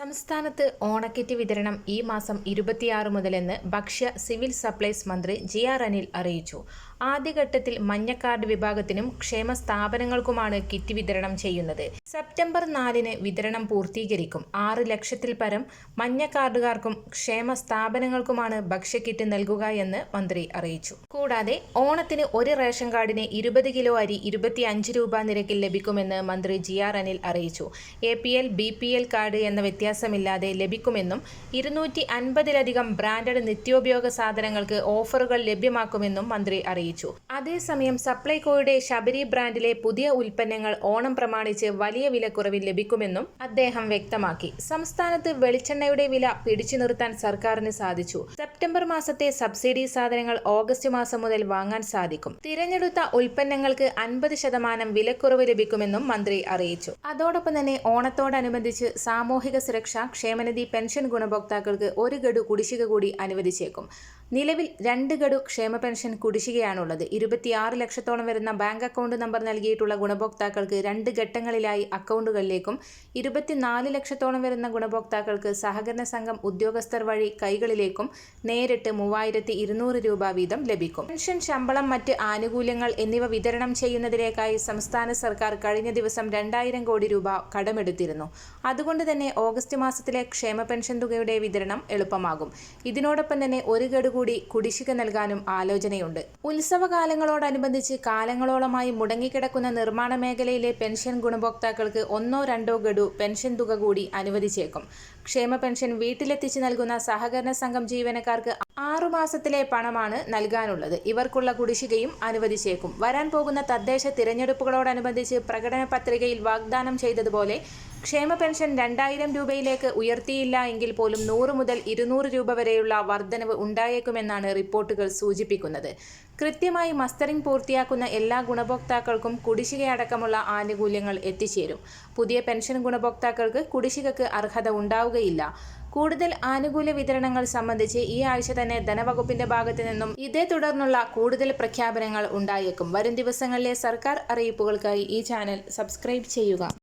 സംസ്ഥാനത്ത് ഓണക്കിറ്റ് വിതരണം ഈ മാസം ഇരുപത്തിയാറ് മുതലെന്ന് ഭക്ഷ്യ സിവിൽ സപ്ലൈസ് മന്ത്രി ജി ആർ അനിൽ അറിയിച്ചു. ആദ്യഘട്ടത്തിൽ മഞ്ഞക്കാർഡ് കാർഡ് വിഭാഗത്തിനും ക്ഷേമ സ്ഥാപനങ്ങൾക്കുമാണ് കിറ്റ് വിതരണം ചെയ്യുന്നത്. സെപ്റ്റംബർ നാലിന് വിതരണം പൂർത്തീകരിക്കും. ആറ് ലക്ഷത്തിൽ പരം മഞ്ഞക്കാർഡുകാർക്കും ക്ഷേമ സ്ഥാപനങ്ങൾക്കുമാണ് ഭക്ഷ്യക്കിറ്റ് നൽകുക എന്ന് മന്ത്രി അറിയിച്ചു. കൂടാതെ ഓണത്തിന് ഒരു റേഷൻ കാർഡിന് ഇരുപത് കിലോ അരി ഇരുപത്തി അഞ്ച് രൂപ നിരക്കിൽ ലഭിക്കുമെന്ന് മന്ത്രി ജി ആർ അനിൽ അറിയിച്ചു. A P L B P L card എന്ന വ്യത്യാസമില്ലാതെ ലഭിക്കുമെന്നും ഇരുന്നൂറ്റി അൻപതിലധികം ബ്രാൻഡഡ് നിത്യോപയോഗ സാധനങ്ങൾക്ക് ഓഫറുകൾ ലഭ്യമാക്കുമെന്നും മന്ത്രി അറിയിച്ചു. അതേസമയം സപ്ലൈകോയുടെ ശബരി ബ്രാൻഡിലെ പുതിയ ഉൽപ്പന്നങ്ങൾ ഓണം പ്രമാണിച്ച് വലിയ വിലക്കുറവിൽ ലഭിക്കുമെന്നും അദ്ദേഹം വ്യക്തമാക്കി. സംസ്ഥാനത്ത് വെളിച്ചെണ്ണയുടെ വില പിടിച്ചു നിർത്താൻ സർക്കാരിന് സാധിച്ചു. സെപ്റ്റംബർ മാസത്തെ സബ്സിഡി സാധനങ്ങൾ ഓഗസ്റ്റ് മാസം മുതൽ വാങ്ങാൻ സാധിക്കും. തിരഞ്ഞെടുത്ത ഉൽപ്പന്നങ്ങൾക്ക് അൻപത് ശതമാനം വിലക്കുറവ് ലഭിക്കുമെന്നും മന്ത്രി അറിയിച്ചു. അതോടൊപ്പം തന്നെ ഓണത്തോടനുബന്ധിച്ച് സാമൂഹിക സുരക്ഷ ക്ഷേമനിധി പെൻഷൻ ഗുണഭോക്താക്കൾക്ക് ഒരു ഗഡു കുടിശ്ശിക കൂടി അനുവദിച്ചേക്കും. നിലവിൽ രണ്ട് ഗഡു ക്ഷേമ പെൻഷൻ കുടിശ്ശികയാണുള്ളത്. ഇരുപത്തിയാറ് ലക്ഷത്തോളം വരുന്ന ബാങ്ക് അക്കൗണ്ട് നമ്പർ നൽകിയിട്ടുള്ള ഗുണഭോക്താക്കൾക്ക് രണ്ട് ഘട്ടങ്ങളിലായി അക്കൗണ്ടുകളിലേക്കും ഇരുപത്തിനാല് ലക്ഷത്തോളം വരുന്ന ഗുണഭോക്താക്കൾക്ക് സഹകരണ സംഘം ഉദ്യോഗസ്ഥർ വഴി കൈകളിലേക്കും നേരിട്ട് മൂവായിരത്തി ഇരുന്നൂറ് രൂപ വീതം ലഭിക്കും. പെൻഷൻ ശമ്പളം മറ്റ് ആനുകൂല്യങ്ങൾ എന്നിവ വിതരണം ചെയ്യുന്നതിലേക്കായി സംസ്ഥാന സർക്കാർ കഴിഞ്ഞ ദിവസം രണ്ടായിരം കോടി രൂപ കടമെടുത്തിരുന്നു. അതുകൊണ്ട് തന്നെ ഓഗസ്റ്റ് മാസത്തിലെ ക്ഷേമ പെൻഷൻ തുകയുടെ വിതരണം എളുപ്പമാകും. ഇതിനോടൊപ്പം തന്നെ ഒരു ഗഡു കൂടി കുടിശ്ശിക നൽകാനും ആലോചനയുണ്ട്. ഉത്സവകാലങ്ങളോടനുബന്ധിച്ച് കാലങ്ങളോളമായി മുടങ്ങിക്കിടക്കുന്ന നിർമ്മാണ മേഖലയിലെ പെൻഷൻ ഗുണഭോക്താക്കൾക്ക് ഒന്നോ രണ്ടോ ഗഡു പെൻഷൻ തുക കൂടി അനുവദിച്ചേക്കും. ക്ഷേമ പെൻഷൻ വീട്ടിലെത്തിച്ച് നൽകുന്ന സഹകരണ സംഘം ജീവനക്കാർക്ക് ആറുമാസത്തിലെ പണമാണ് നൽകാനുള്ളത്. ഇവർക്കുള്ള കുടിശ്ശികയും അനുവദിച്ചേക്കും. വരാൻ പോകുന്ന തദ്ദേശ തിരഞ്ഞെടുപ്പുകളോടനുബന്ധിച്ച് പ്രകടന പത്രികയിൽ വാഗ്ദാനം ചെയ്തതുപോലെ ക്ഷേമ പെൻഷൻ രണ്ടായിരം രൂപയിലേക്ക് ഉയർത്തിയില്ല എങ്കിൽ പോലും നൂറ് മുതൽ ഇരുന്നൂറ് രൂപ വരെയുള്ള വർധനവ് ഉണ്ടായേക്കുമെന്നാണ് റിപ്പോർട്ടുകൾ സൂചിപ്പിക്കുന്നത്. കൃത്യമായി മസ്റ്ററിംഗ് പൂർത്തിയാക്കുന്ന എല്ലാ ഗുണഭോക്താക്കൾക്കും കുടിശ്ശികയടക്കമുള്ള ആനുകൂല്യങ്ങൾ എത്തിച്ചേരും. പുതിയ പെൻഷൻ ഗുണഭോക്താക്കൾക്ക് കുടിശ്ശികക്ക് അർഹത ഉണ്ടാവുകയില്ല. കൂടുതൽ ആനുകൂല്യ വിതരണങ്ങൾ സംബന്ധിച്ച് ഈ ആഴ്ച തന്നെ ധനവകുപ്പിന്റെ ഭാഗത്തു നിന്നും ഇതേ തുടർന്നുള്ള കൂടുതൽ പ്രഖ്യാപനങ്ങൾ ഉണ്ടായേക്കും. വരും ദിവസങ്ങളിലെ സർക്കാർ അറിയിപ്പുകൾക്കായി ഈ ചാനൽ സബ്സ്ക്രൈബ് ചെയ്യുക.